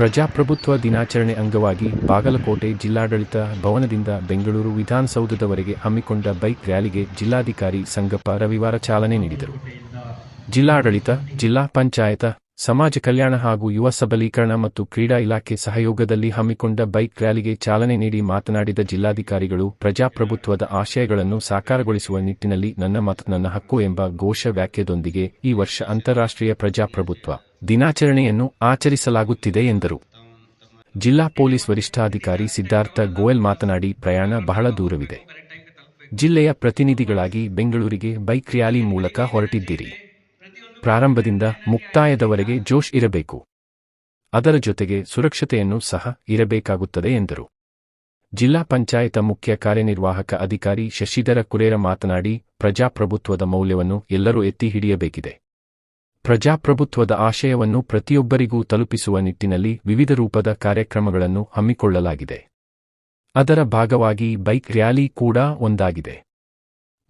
ಪ್ರಜಾಪ್ರಭುತ್ವ ದಿನಾಚರಣೆ ಅಂಗವಾಗಿ ಬಾಗಲಕೋಟೆ ಜಿಲ್ಲಾಡಳಿತ ಭವನದಿಂದ ಬೆಂಗಳೂರು ವಿಧಾನಸೌಧದವರೆಗೆ ಹಮ್ಮಿಕೊಂಡ ಬೈಕ್ ರ್ಯಾಲಿಗೆ ಜಿಲ್ಲಾಧಿಕಾರಿ ಸಂಗಪ್ಪ ರವಿವಾರ ಚಾಲನೆ ನೀಡಿದರು. ಜಿಲ್ಲಾಡಳಿತ, ಜಿಲ್ಲಾ ಪಂಚಾಯತ, ಸಮಾಜ ಕಲ್ಯಾಣ ಹಾಗೂ ಯುವ ಸಬಲೀಕರಣ ಮತ್ತು ಕ್ರೀಡಾ ಇಲಾಖೆ ಸಹಯೋಗದಲ್ಲಿ ಹಮ್ಮಿಕೊಂಡ ಬೈಕ್ ರ್ಯಾಲಿಗೆ ಚಾಲನೆ ನೀಡಿ ಮಾತನಾಡಿದ ಜಿಲ್ಲಾಧಿಕಾರಿಗಳು, ಪ್ರಜಾಪ್ರಭುತ್ವದ ಆಶಯಗಳನ್ನು ಸಾಕಾರಗೊಳಿಸುವ ನಿಟ್ಟಿನಲ್ಲಿ ನನ್ನ ಮತ, ನನ್ನ ಹಕ್ಕು ಎಂಬ ಘೋಷ ವ್ಯಾಖ್ಯದೊಂದಿಗೆ ಈ ವರ್ಷ ಅಂತಾರಾಷ್ಟ್ರೀಯ ಪ್ರಜಾಪ್ರಭುತ್ವ. ದಿನಾಚರಣೆಯನ್ನು ಆಚರಿಸಲಾಗುತ್ತಿದೆ ಎಂದರು. ಜಿಲ್ಲಾ ಪೊಲೀಸ್ ವರಿಷ್ಠಾಧಿಕಾರಿ ಸಿದ್ಧಾರ್ಥ ಗೋಯಲ್ ಮಾತನಾಡಿ, ಪ್ರಯಾಣ ಬಹಳ ದೂರವಿದೆ. ಜಿಲ್ಲೆಯ ಪ್ರತಿನಿಧಿಗಳಾಗಿ ಬೆಂಗಳೂರಿಗೆ ಬೈಕ್ ರ್ಯಾಲಿ ಮೂಲಕ ಹೊರಟಿದ್ದೀರಿ. ಪ್ರಾರಂಭದಿಂದ ಮುಕ್ತಾಯದವರೆಗೆ ಜೋಶ್ ಇರಬೇಕು. ಅದರ ಜೊತೆಗೆ ಸುರಕ್ಷತೆಯನ್ನು ಸಹ ಇರಬೇಕಾಗುತ್ತದೆ ಎಂದರು. ಜಿಲ್ಲಾ ಪಂಚಾಯತ ಮುಖ್ಯ ಕಾರ್ಯನಿರ್ವಾಹಕ ಅಧಿಕಾರಿ ಶಶಿಧರ ಕುರೇರ ಮಾತನಾಡಿ, ಪ್ರಜಾಪ್ರಭುತ್ವದ ಮೌಲ್ಯವನ್ನು ಎಲ್ಲರೂ ಎತ್ತಿ ಹಿಡಿಯಬೇಕಿದೆ. ಪ್ರಜಾಪ್ರಭುತ್ವದ ಆಶಯವನ್ನು ಪ್ರತಿಯೊಬ್ಬರಿಗೂ ತಲುಪಿಸುವ ನಿಟ್ಟಿನಲ್ಲಿ ವಿವಿಧ ರೂಪದ ಕಾರ್ಯಕ್ರಮಗಳನ್ನು ಹಮ್ಮಿಕೊಳ್ಳಲಾಗಿದೆ. ಅದರ ಭಾಗವಾಗಿ ಬೈಕ್ ರ್ಯಾಲಿ ಕೂಡ ಒಂದಾಗಿದೆ.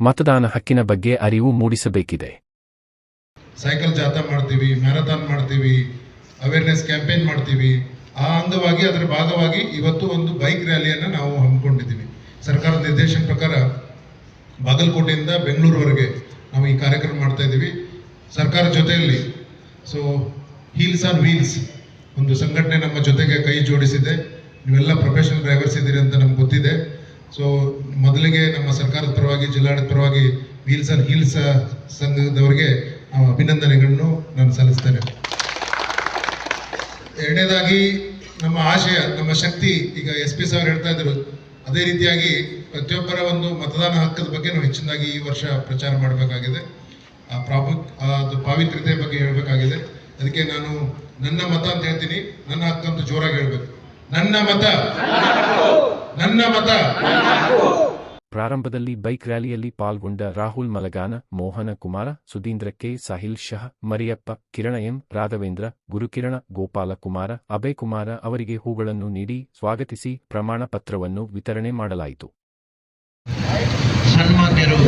ಮತದಾನ ಹಕ್ಕಿನ ಬಗ್ಗೆ ಅರಿವು ಮೂಡಿಸಬೇಕಿದೆ. ಸೈಕಲ್ ಜಾಥಾ ಮಾಡ್ತೀವಿ, ಮ್ಯಾರಥಾನ್ ಮಾಡ್ತೀವಿ ಅವೇರ್ನೆಸ್ ಕ್ಯಾಂಪೇನ್ ಮಾಡ್ತೀವಿ. ಆ ಅಂಗವಾಗಿ, ಅದರ ಭಾಗವಾಗಿ ಇವತ್ತು ಒಂದು ಬೈಕ್ ರ್ಯಾಲಿಯನ್ನು ನಾವು ಹಮ್ಮಿಕೊಂಡಿದ್ದೀವಿ. ಸರ್ಕಾರದ ನಿರ್ದೇಶನ ಪ್ರಕಾರ ಬಾಗಲಕೋಟೆಯಿಂದ ಬೆಂಗಳೂರುವರೆಗೆ ನಾವು ಈ ಕಾರ್ಯಕ್ರಮ ಮಾಡ್ತಾ ಇದ್ದೀವಿ. ಸರ್ಕಾರ ಜೊತೆಯಲ್ಲಿ. ಸೊ ಹೀಲ್ಸ್ ಆನ್ ವೀಲ್ಸ್ ಒಂದು ಸಂಘಟನೆ ನಮ್ಮ ಜೊತೆಗೆ ಕೈ ಜೋಡಿಸಿದೆ. ನೀವೆಲ್ಲ ಪ್ರೊಫೆಷನಲ್ ಡ್ರೈವರ್ಸ್ ಇದ್ದೀರಿ ಅಂತ ನಮ್ಗೆ ಗೊತ್ತಿದೆ. ಸೊ ಮೊದಲಿಗೆ ನಮ್ಮ ಸರ್ಕಾರದ ಪರವಾಗಿ ಜಿಲ್ಲಾಡಳಿತ ಪರವಾಗಿ ವೀಲ್ಸ್ ಆನ್ ಹೀಲ್ಸ್ ಸಂಘದವರಿಗೆ ಅಭಿನಂದನೆಗಳನ್ನು ನಾನು ಸಲ್ಲಿಸ್ತೇನೆ. ಎರಡನೇದಾಗಿ, ನಮ್ಮ ಆಶಯ, ನಮ್ಮ ಶಕ್ತಿ, ಈಗ ಎಸ್ ಪಿ ಸಾರ್ ಹೇಳ್ತಾ ಇದ್ರು, ಅದೇ ರೀತಿಯಾಗಿ ಪ್ರತಿಯೊಬ್ಬರ ಒಂದು ಮತದಾನ ಹಕ್ಕದ ಬಗ್ಗೆ ನಾವು ಹೆಚ್ಚಿನದಾಗಿ ಈ ವರ್ಷ ಪ್ರಚಾರ ಮಾಡಬೇಕಾಗಿದೆ. ಆ ಪ್ರಾಮು ಅದು ಪಾವಿತ್ರ್ಯತೆ ಬಗ್ಗೆ ಹೇಳಬೇಕಾಗಿದೆ. ಅದಕ್ಕೆ ನಾನು ನನ್ನ ಮತ ಅಂತ ಹೇಳ್ತೀನಿ. ನನ್ನ ಹಕ್ಕಂತೂ ಜೋರಾಗಿ ಹೇಳಬೇಕು. ನನ್ನ ಮತ. ನನ್ನ ಮತ. ಪ್ರಾರಂಭದಲ್ಲಿ ಬೈಕ್ ರ್ಯಾಲಿಯಲ್ಲಿ ಪಾಲ್ಗೊಂಡ ರಾಹುಲ್ ಮಲಗಾನ ಮೋಹನ ಕುಮಾರ ಸುಧೀಂದ್ರ ಕೆ ಸಾಹಿಲ್ ಶಹ ಮರಿಯಪ್ಪ ಕಿರಣ ಎಂ ರಾಘವೇಂದ್ರ ಗುರುಕಿರಣ ಗೋಪಾಲ ಕುಮಾರ ಅಭಯ್ ಕುಮಾರ ಅವರಿಗೆ ಹೂಗಳನ್ನು ನೀಡಿ ಸ್ವಾಗತಿಸಿ ಪ್ರಮಾಣ ಪತ್ರವನ್ನು ವಿತರಣೆ ಮಾಡಲಾಯಿತು. ಸನ್ಮಾನ್ಯರು